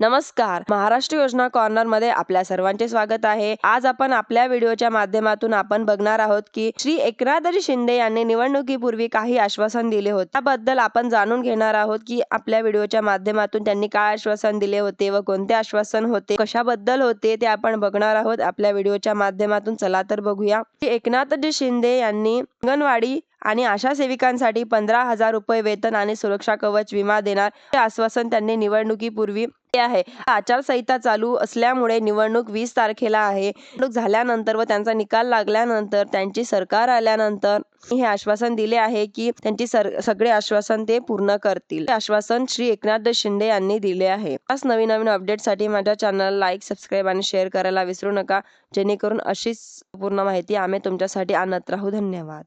नमस्कार. महाराष्ट्र योजना कॉर्नरमध्ये आपल्या सर्वांचे स्वागत आहे. आज आपण आपल्या व्हिडिओच्या माध्यमातून आपण बघणार आहोत की श्री एकनाथजी शिंदे यांनी निवडणुकीपूर्वी काही आश्वासन दिले होते. त्याबद्दल आपण जाणून घेणार आहोत की आपल्या व्हिडिओच्या माध्यमातून त्यांनी काय आश्वासन दिले होते व कोणते आश्वासन होते कशाबद्दल होते ते आपण बघणार आहोत. आपल्या व्हिडिओच्या माध्यमातून चला तर बघूया. श्री एकनाथजी शिंदे यांनी अंगणवाडी आणि आशा सेविकांसाठी पंधरा हजार रुपये वेतन आणि सुरक्षा कवच विमा देणार हे आश्वासन त्यांनी निवडणुकीपूर्वी आहे. आचारसंहिता चालू असल्यामुळे निवडणूक वीस तारखेला आहे. निवडणूक झाल्यानंतर व त्यांचा निकाल लागल्यानंतर त्यांची सरकार आल्यानंतर हे आश्वासन दिले आहे की त्यांची सर सगळे आश्वासन ते पूर्ण करतील. आश्वासन श्री एकनाथ शिंदे यांनी दिले आहे. आज नवीन नवीन अपडेटसाठी माझ्या चॅनल लाईक सबस्क्राईब आणि शेअर करायला विसरू नका. जेणेकरून अशीच पूर्ण माहिती आम्ही तुमच्यासाठी आणत राहू. धन्यवाद.